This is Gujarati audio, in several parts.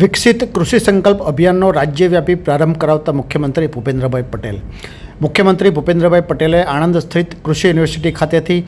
વિકસિત કૃષિ સંકલ્પ અભિયાનનો રાજ્યવ્યાપી પ્રારંભ કરાવતા મુખ્યમંત્રી ભૂપેન્દ્રભાઈ પટેલ. મુખ્યમંત્રી ભૂપેન્દ્રભાઈ પટેલે આણંદ સ્થિત કૃષિ યુનિવર્સિટી ખાતેથી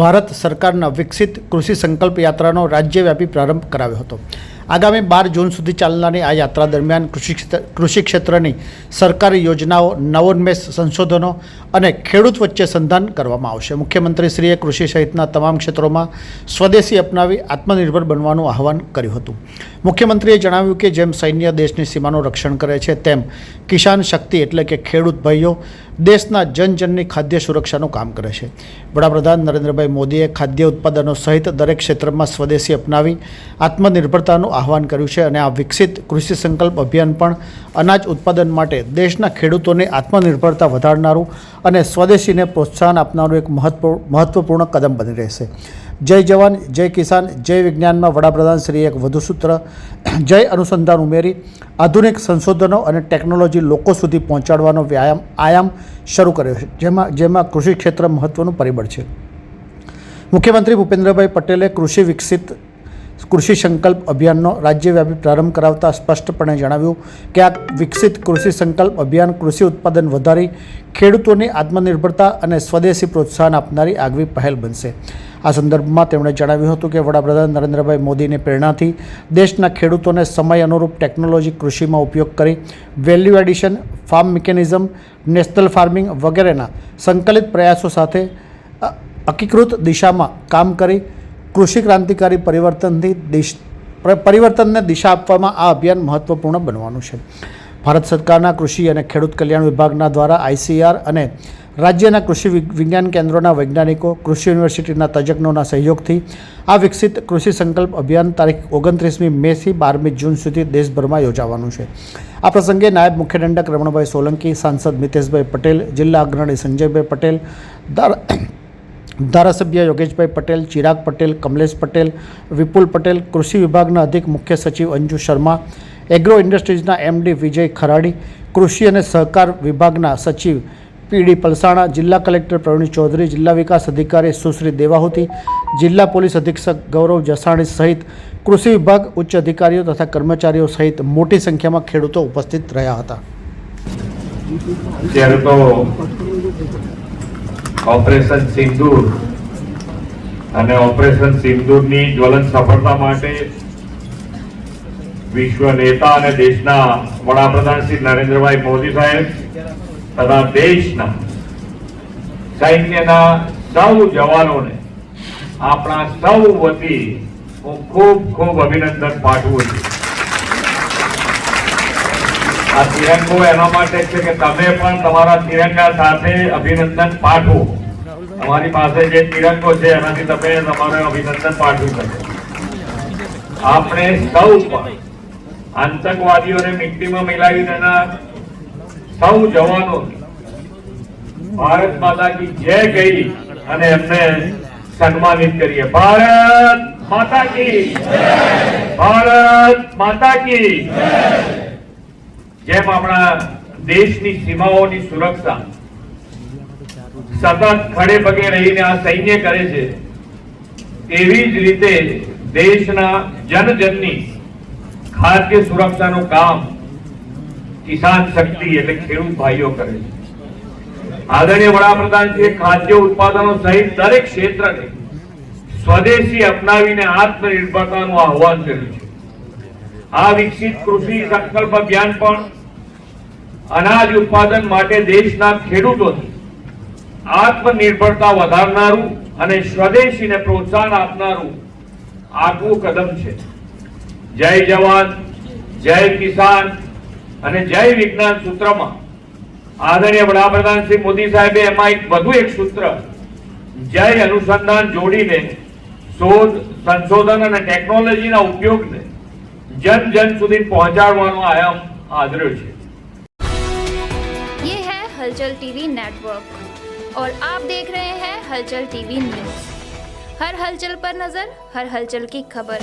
ભારત સરકારના વિકસિત કૃષિ સંકલ્પ યાત્રાનો રાજ્યવ્યાપી પ્રારંભ કરાવ્યો હતો. આગામી બાર જૂન સુધી ચાલનારી આ યાત્રા દરમિયાન કૃષિ કૃષિ ક્ષેત્રની સરકારી યોજનાઓ, નવોન્મેષ સંશોધનો અને ખેડૂત વચ્ચે સંધાન કરવામાં આવશે. મુખ્યમંત્રીશ્રીએ કૃષિ સહિતના તમામ ક્ષેત્રોમાં સ્વદેશી અપનાવી આત્મનિર્ભર બનવાનું આહવાન કર્યું હતું. મુખ્યમંત્રીએ જણાવ્યું કે જેમ સૈન્ય દેશની સીમાનું રક્ષણ કરે છે, તેમ કિસાન શક્તિ એટલે કે ખેડૂત ભાઈઓ દેશના જનજનની ખાદ્ય સુરક્ષાનું કામ કરે છે. વડાપ્રધાન નરેન્દ્રભાઈ મોદીએ ખાદ્ય ઉત્પાદનો સહિત દરેક ક્ષેત્રમાં સ્વદેશી અપનાવી આત્મનિર્ભરતાનું આહવાન કર્યું છે અને આ વિકસિત કૃષિ સંકલ્પ અભિયાન પણ અનાજ ઉત્પાદન માટે દેશના ખેડૂતોને આત્મનિર્ભરતા વધારનારું અને સ્વદેશીને પ્રોત્સાહન આપનારું એક મહત્વ, મહત્વપૂર્ણ કદમ બની રહેશે. જય જવાન, જય કિસાન, જય વિજ્ઞાનમાં વડાપ્રધાન શ્રી એક વધુ સૂત્ર. જય અનુસંધાન ઉમેરી. આધુનિક સંશોધનો અને ટેકનોલોજી લોકો સુધી પહોંચાડવાનો વ્યાયામ, આયામ શરૂ કર્યો છે. જેમાં જેમાં કૃષિ ક્ષેત્ર મહત્ત્વનું પરિબળ છે. મુખ્યમંત્રી ભૂપેન્દ્રભાઈ પટેલે કૃષિ વિકસિત, કૃષિ સંકલ્પ અભિયાનનો રાજ્યવ્યાપી પ્રારંભ કરાવતા સ્પષ્ટપણે જણાવ્યું કે આ વિકસિત કૃષિ સંકલ્પ અભિયાન કૃષિ ઉત્પાદન વધારી, ખેડૂતોની આત્મનિર્ભરતા અને સ્વદેશી પ્રોત્સાહન આપનારી આગવી પહેલ બનશે. આ સંદર્ભમાં તેમણે જણાવ્યું હતું કે વડાપ્રધાન નરેન્દ્રભાઈ મોદીની પ્રેરણાથી દેશના ખેડૂતોને સમય અનુરૂપ ટેકનોલોજી કૃષિમાં ઉપયોગ કરી value addition, farm mechanism, national farming વગેરેના સંકલિત પ્રયાસો સાથે અકીકૃત દિશામાં કામ કરી કૃષિ ક્રાંતિકારી પરિવર્તનથી દિશ પરિવર્તનને દિશા આપવામાં આ અભિયાન મહત્વપૂર્ણ બનવાનું છે. ભારત સરકારના કૃષિ અને ખેડૂત કલ્યાણ વિભાગના દ્વારા આઈસીઆર અને રાજ્યના કૃષિ વિજ્ઞાન કેન્દ્રોના વૈજ્ઞાનિકો, કૃષિ યુનિવર્સિટીના તજજ્ઞોના સહયોગથી આ વિકસિત કૃષિ સંકલ્પ અભિયાન તારીખ ઓગણત્રીસમી મેથી બારમી જૂન સુધી દેશભરમાં યોજાવાનું છે. આ પ્રસંગે નાયબ મુખ્ય દંડક રમણભાઈ સોલંકી, સાંસદ મિતેશભાઈ પટેલ, જિલ્લા અગ્રણી સંજયભાઈ પટેલ, ધારા, ધારાસભ્ય યોગેશભાઈ પટેલ, ચિરાગ પટેલ, કમલેશ પટેલ, વિપુલ પટેલ, કૃષિ વિભાગના અધિક મુખ્ય સચિવ અંજુ શર્મા, એગ્રો ઇન્ડસ્ટ્રીઝના એમડી વિજય ખરાડી, કૃષિ અને સહકાર વિભાગના સચિવ પીડી પલસાણા જિલ્લા કલેક્ટર પ્રવીણ ચૌધરી, જિલ્લા વિકાસ અધિકારી સુશ્રી દેવાહુતી, જિલ્લા પોલીસ અધિક્ષક ગૌરવ જસાણી સહિત કૃષિ વિભાગ ઉચ્ચ અધિકારીઓ તથા કર્મચારીઓ સહિત મોટી સંખ્યામાં ખેડૂતો ઉપસ્થિત રહ્યા હતા. ત્યારે તો ઓપરેશન સિંદૂર અને ઓપરેશન સિંદૂરની જ્વલંત સફળતા માટે વિશ્વ નેતા અને દેશના વડાપ્રધાન શ્રી નરેન્દ્રભાઈ મોદી સાહેબ તથા દેશના સૈન્યના સૌ જવાનોને આપણા સૌ વતી હું ખૂબ ખૂબ અભિનંદન પાઠવું છું. આ તિરંગો એના માટે છે કે તમે પણ તમારા તિરંગા સાથે અભિનંદન પાઠવો. તમારી પાસે જે તિરંગો છે, એનાથી તમે તમારે અભિનંદન પાઠવી શકો. આપણે સૌ પણ આતંકવાદીઓને મિટ્ટીમાં મિલાવીને એના સૌ જવાનો ભારત માતા કી જય કહી અને એમને સન્માનિત કરીએ. ભારત માતા કી ભારત માતા કી જેમ આપણા દેશની સીમાઓની સુરક્ષા સતત ખડે પગે રહીને આ સૈન્ય કરે છે તેવી જ રીતે દેશના જનજનની ખાદ્ય સુરક્ષાનું કામ કિસાન શક્તિ એટલે ખેડૂત ભાઈઓ કરે છે. આદરણીય વડાપ્રધાનશ્રીએ ખાદ્ય ઉત્પાદનો સહિત દરેક ક્ષેત્રને સ્વદેશી અપનાવીને આત્મનિર્ભરતાનું આહવાન કર્યું છે. આ વિકસિત કૃષિ સંકલ્પ અભિયાન પણ અનાજ ઉત્પાદન માટે દેશના ખેડૂતોની આત્મનિર્ભરતા વધારનારું અને સ્વદેશીને પ્રોત્સાહન આપનારું આગવું કદમ છે. જય જવાન, જય કિસાન અને જય વિજ્ઞાન સૂત્રમાં આદરણીય વડાપ્રધાન શ્રી મોદી સાહેબે એમાં એક વધુ એક સૂત્ર જય અનુસંધાન જોડીને શોધ સંશોધન અને ટેકનોલોજીના ઉપયોગને જન જન સુધી પહોંચાડવાનો આયામ આદર્યો છે ये है हलचल टीवी नेटवर्क और आप देख रहे हैं हलचल टीवी न्यूज हर हलचल पर नजर हर हलचल की खबर